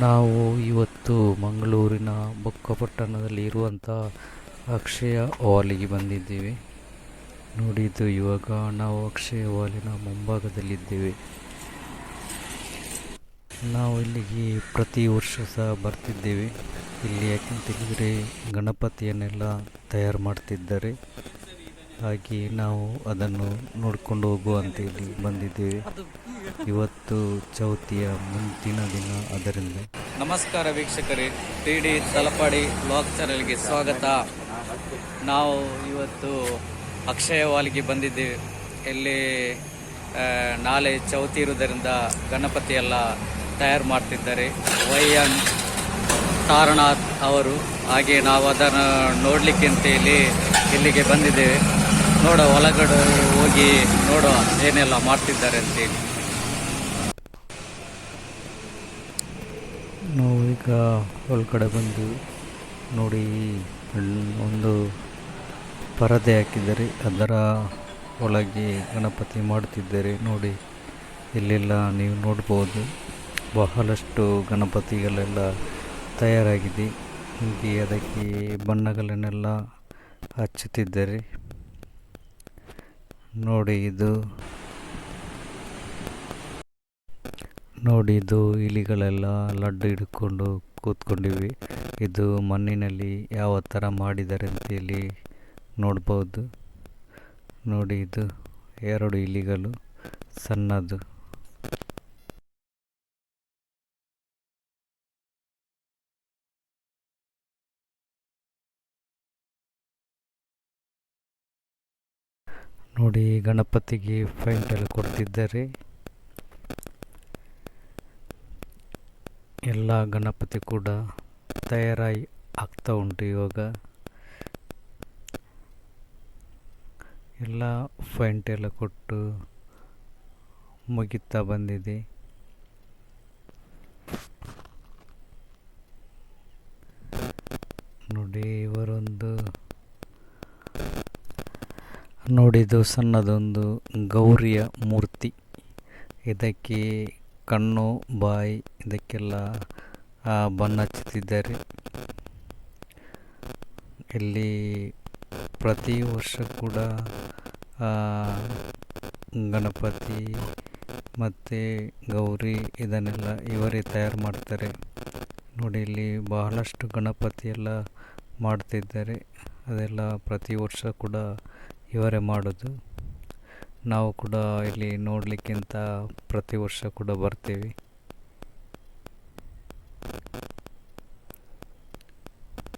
ನಾವು ಇವತ್ತು ಮಂಗಳೂರಿನ ಬೊಕ್ಕಪಟ್ಟಣದಲ್ಲಿ ಇರುವಂಥ ಅಕ್ಷಯ ವಾಲಿಗೆ ಬಂದಿದ್ದೇವೆ. ನೋಡಿದ್ದು ಇವಾಗ ನಾವು ಅಕ್ಷಯ ವಾಲಿನ ಮುಂಭಾಗದಲ್ಲಿದ್ದೇವೆ. ನಾವು ಇಲ್ಲಿಗೆ ಪ್ರತಿ ವರ್ಷ ಸಹ ಬರ್ತಿದ್ದೇವೆ. ಇಲ್ಲಿ ಯಾಕೆಂತ ಹೇಳಿದರೆ ಗಣಪತಿಯನ್ನೆಲ್ಲ ತಯಾರು ಮಾಡ್ತಿದ್ದಾರೆ. ಹಾಗೆ ನಾವು ಅದನ್ನು ನೋಡಿಕೊಂಡು ಹೋಗುವ ಇಲ್ಲಿ ಬಂದಿದ್ದೇವೆ. ಇವತ್ತು ಚೌತಿಯ ಮುಂದಿನ ದಿನ ಅದರಿಂದ ನಮಸ್ಕಾರ ವೀಕ್ಷಕರೇ ಟಿ ಡಿ ತಲಪಾಡಿ ಬ್ಲಾಗ್ ಚಾನಲ್ಗೆ ಸ್ವಾಗತ. ನಾವು ಇವತ್ತು ಅಕ್ಷಯ ವಾಲಿಗೆ ಬಂದಿದ್ದೇವೆ. ಇಲ್ಲಿ ನಾಳೆ ಚೌತಿ ಇರುವುದರಿಂದ ಗಣಪತಿ ಎಲ್ಲ ತಯಾರು ಮಾಡ್ತಿದ್ದಾರೆ. ವೈ ಎನ್ ತಾರನಾಥ್ ಅವರು. ಹಾಗೆ ನಾವು ಅದನ್ನು ನೋಡಲಿಕ್ಕೆ ಅಂತೇಳಿ ಇಲ್ಲಿ ಇಲ್ಲಿಗೆ ಬಂದಿದ್ದೇವೆ. ನೋಡೋ ಒಳಗಡೆ ಹೋಗಿ ನೋಡೋ ಏನೆಲ್ಲ ಮಾಡ್ತಿದ್ದಾರೆ ಅಂತೇಳಿ ನಾವು ಈಗ ಒಳಗಡೆ ಬಂದು ನೋಡಿ, ಒಂದು ಪರದೆ ಹಾಕಿದ್ದಾರೆ. ಅದರ ಒಳಗೆ ಗಣಪತಿ ಮಾಡುತ್ತಿದ್ದಾರೆ. ನೋಡಿ, ಇಲ್ಲೆಲ್ಲ ನೀವು ನೋಡ್ಬೋದು. ಬಹಳಷ್ಟು ಗಣಪತಿಗಳೆಲ್ಲ ತಯಾರಾಗಿದೆ. ಹೀಗೆ ಅದಕ್ಕೆ ಬಣ್ಣಗಳನ್ನೆಲ್ಲ ಹಚ್ಚುತ್ತಿದ್ದಾರೆ. ನೋಡಿ, ಇದು ನೋಡಿ ಇದು ಇಲಿಗಳೆಲ್ಲ ಲಡ್ಡು ಹಿಡ್ಕೊಂಡು ಕೂತ್ಕೊಂಡಿವೆ ಇದು ಮಣ್ಣಿನಲ್ಲಿ ಯಾವ ಥರ ಮಾಡಿದ್ದಾರೆ ಅಂತ ಇಲ್ಲಿ ನೋಡ್ಬೋದು. ನೋಡಿ ಇದು ಎರಡು ಇಲಿಗಳು ಸಣ್ಣದು. ನೋಡಿ ಗಣಪತಿಗೆ ಪೈಂಟ್ ಕೊಡ್ತಿದ್ದಾರೆ. ಎಲ್ಲ ಗಣಪತಿ ಕೂಡ ತಯಾರಾಗಿ ಆಗ್ತಾ ಉಂಟು ಇವಾಗ. ಎಲ್ಲ ಫೈಂಟ್ ಎಲ್ಲ ಕೊಟ್ಟು ಮುಗಿತಾ ಬಂದಿದೆ. ನೋಡಿ ಇವರೊಂದು ನೋಡಿದು ಸಣ್ಣದೊಂದು ಗೌರಿಯ ಮೂರ್ತಿ. ಇದಕ್ಕೆ ಕಣ್ಣು, ಬಾಯಿ ಇದಕ್ಕೆಲ್ಲ ಬಣ್ಣ ಹಚ್ಚುತ್ತಿದ್ದಾರೆ. ಇಲ್ಲಿ ಪ್ರತಿ ವರ್ಷ ಕೂಡ ಗಣಪತಿ ಮತ್ತು ಗೌರಿ ಇದನ್ನೆಲ್ಲ ಇವರೇ ತಯಾರು ಮಾಡ್ತಾರೆ. ನೋಡಿ, ಇಲ್ಲಿ ಬಹಳಷ್ಟು ಗಣಪತಿ ಎಲ್ಲ ಮಾಡ್ತಿದ್ದಾರೆ. ಅದೆಲ್ಲ ಪ್ರತಿ ವರ್ಷ ಕೂಡ ಇವರೇ ಮಾಡೋದು. ನಾವು ಕೂಡ ಇಲ್ಲಿ ನೋಡಲಿಕ್ಕಿಂತ ಪ್ರತಿ ವರ್ಷ ಕೂಡ ಬರ್ತೀವಿ.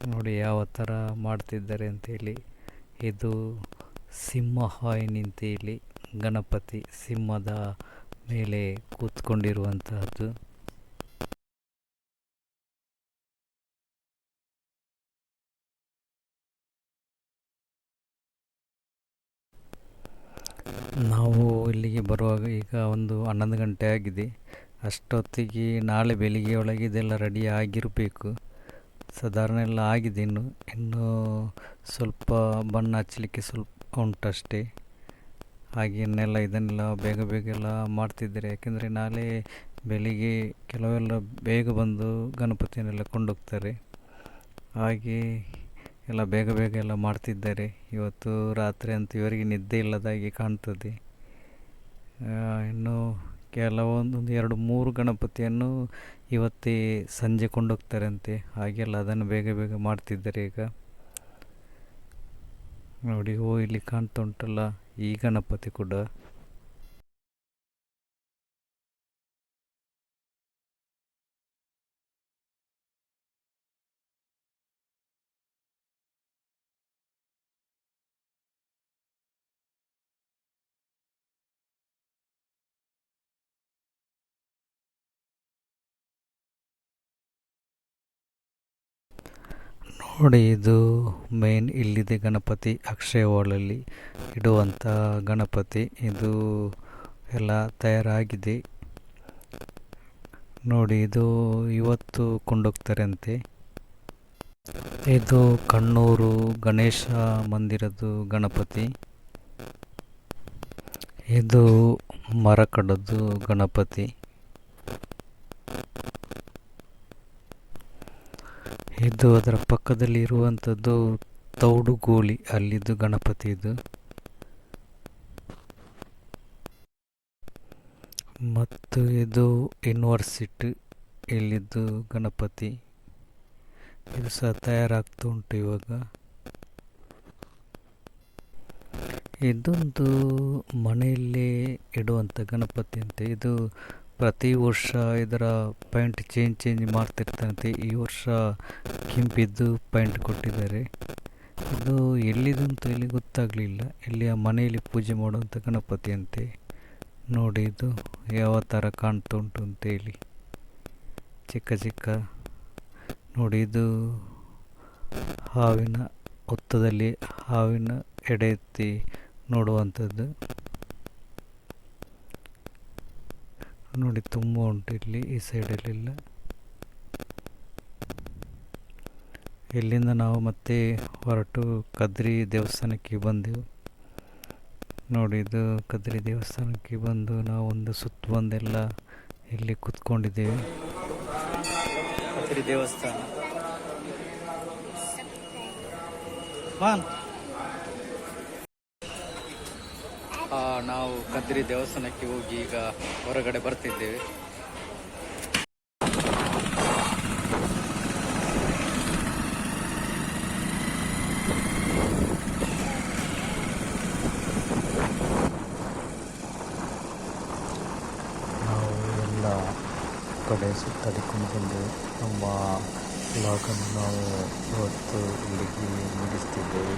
ನೋಡಿ ಯಾವ ಥರ ಮಾಡ್ತಿದ್ದಾರೆ ಅಂತೇಳಿ. ಇದು ಸಿಂಹವಾಹಿನಿ ಇಲ್ಲಿ ಗಣಪತಿ ಸಿಂಹದ ಮೇಲೆ ಕೂತ್ಕೊಂಡಿರುವಂತಹದ್ದು. ನಾವು ಇಲ್ಲಿಗೆ ಬರುವಾಗ ಈಗ ಒಂದು ಹನ್ನೊಂದು ಗಂಟೆ ಆಗಿದೆ. ಅಷ್ಟೊತ್ತಿಗೆ ನಾಳೆ ಬೆಳಿಗ್ಗೆ ಒಳಗೆ ಇದೆಲ್ಲ ರೆಡಿ ಆಗಿರಬೇಕು. ಸಾಧಾರಣ ಎಲ್ಲ ಆಗಿದೆ ಇನ್ನು. ಇನ್ನು ಸ್ವಲ್ಪ ಬಣ್ಣ ಹಚ್ಚಲಿಕ್ಕೆ ಸ್ವಲ್ಪ ಉಂಟಷ್ಟೇ. ಹಾಗೆ ಇನ್ನೆಲ್ಲ ಇದನ್ನೆಲ್ಲ ಬೇಗ ಬೇಗ ಎಲ್ಲ ಮಾಡ್ತಿದ್ದಾರೆ. ಯಾಕೆಂದರೆ ನಾಳೆ ಬೆಳಿಗ್ಗೆ ಕೆಲವೆಲ್ಲ ಬೇಗ ಬಂದು ಗಣಪತಿಯನ್ನೆಲ್ಲ ಕೊಂಡೋಗ್ತಾರೆ. ಹಾಗೆ ಎಲ್ಲ ಬೇಗ ಬೇಗ ಎಲ್ಲ ಮಾಡ್ತಿದ್ದಾರೆ. ಇವತ್ತು ರಾತ್ರಿ ಅಂತೂ ಇವರಿಗೆ ನಿದ್ದೆ ಇಲ್ಲದಾಗಿ ಕಾಣ್ತದೆ. ಇನ್ನು ಕೆಲವೊಂದೊಂದು ಎರಡು ಮೂರು ಗಣಪತಿಯನ್ನು ಇವತ್ತೇ ಸಂಜೆ ಕೊಂಡೋಗ್ತಾರಂತೆ. ಹಾಗೆಲ್ಲ ಅದನ್ನು ಬೇಗ ಬೇಗ ಮಾಡ್ತಿದ್ದಾರೆ ಈಗ. ನೋಡಿ, ಓ, ಇಲ್ಲಿ ಕಾಣ್ತಾ ಉಂಟಲ್ಲ, ಈ ಗಣಪತಿ ಕೂಡ. ನೋಡಿ ಇದು ಮೇನ್ ಇಲ್ಲಿದೆ ಗಣಪತಿ ಅಕ್ಷಯ ಹಾಲಲ್ಲಿ ಇಡುವಂಥ ಗಣಪತಿ. ಇದು ಎಲ್ಲ ತಯಾರಾಗಿದೆ. ನೋಡಿ, ಇದು ಇವತ್ತು ಕೊಂಡೋಗ್ತಾರಂತೆ. ಇದು ಕಣ್ಣೂರು ಗಣೇಶ ಮಂದಿರದ್ದು ಗಣಪತಿ. ಇದು ಮರಕಡದ್ದು ಗಣಪತಿ. ಇದು ಅದರ ಪಕ್ಕದಲ್ಲಿ ಇರುವಂಥದ್ದು ತೌಡುಗೋಳಿ ಅಲ್ಲಿದ್ದು ಗಣಪತಿ ಇದು. ಮತ್ತು ಇದು ಯೂನಿವರ್ಸಿಟಿ, ಇಲ್ಲಿದ್ದು ಗಣಪತಿ. ಇದು ಸಹ ತಯಾರಾಗ್ತಾ ಉಂಟು ಇವಾಗ. ಇದೊಂದು ಮನೆಯಲ್ಲಿ ಇಡುವಂಥ ಗಣಪತಿ ಅಂತೆ. ಇದು ಪ್ರತಿ ವರ್ಷ ಇದರ ಪೈಂಟ್ ಚೇಂಜ್ ಚೇಂಜ್ ಮಾಡ್ತಿರ್ತಂತೆ ಈ ವರ್ಷ ಕೆಂಪಿದ್ದು ಪೈಂಟ್ ಕೊಟ್ಟಿದ್ದಾರೆ. ಇದು ಎಲ್ಲಿದು ಅಂತ ಇಲ್ಲಿ ಗೊತ್ತಾಗಲಿಲ್ಲ. ಆ ಮನೆಯಲ್ಲಿ ಪೂಜೆ ಮಾಡುವಂಥ ಗಣಪತಿ ಅಂತೆ. ನೋಡಿ ಇದು ಯಾವ ಥರ ಕಾಣ್ತಾ ಉಂಟು ಅಂತೇಳಿ ಚಿಕ್ಕ ಚಿಕ್ಕ. ನೋಡಿ ಇದು ಹಾವಿನ ಹುತ್ತದಲ್ಲಿ ಹಾವಿನ ಎಡೆ ಎತ್ತಿ ನೋಡುವಂಥದ್ದು. ನೋಡಿ ತುಂಬ ಉಂಟು ಇಲ್ಲಿ, ಈ ಸೈಡಲ್ಲೆಲ್ಲ ಇಲ್ಲಿಂದ ನಾವು ಮತ್ತೆ ಹೊರಟು ಕದ್ರಿ ದೇವಸ್ಥಾನಕ್ಕೆ ಬಂದೆವು. ನೋಡಿ ಇದು ಕದ್ರಿ ದೇವಸ್ಥಾನಕ್ಕೆ ಬಂದು ನಾವು ಒಂದು ಸುತ್ತ ಬಂದೆಲ್ಲ ಇಲ್ಲಿ ಕೂತ್ಕೊಂಡಿದ್ದೇವೆ. ಕದ್ರಿ ದೇವಸ್ಥಾನ ಮಾನ್ ಆ, ನಾವು ಕದ್ರಿ ದೇವಸ್ಥಾನಕ್ಕೆ ಹೋಗಿ ಈಗ ಹೊರಗಡೆ ಬರ್ತಿದ್ದೇವೆ. ನಾವು ಎಲ್ಲ ಕಡೆ ಬಂದು ನಮ್ಮ ಬ್ಲಾಗನ್ನು ನಾವು ಇವತ್ತು ಇಲ್ಲಿಗೆ ಮುಗಿಸ್ತಿದ್ದೇವೆ.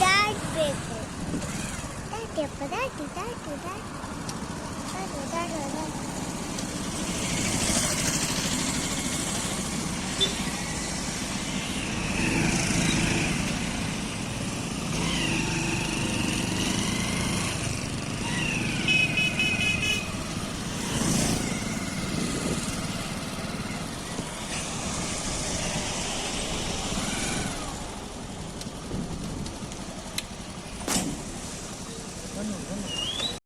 ದಾಟಬೇಕು ದಾಟಿಯಪ್ಪ ದಾಟಿ ದಾಟಿ ದಾಟಿ ದಾಟಿ ದಾಟಿ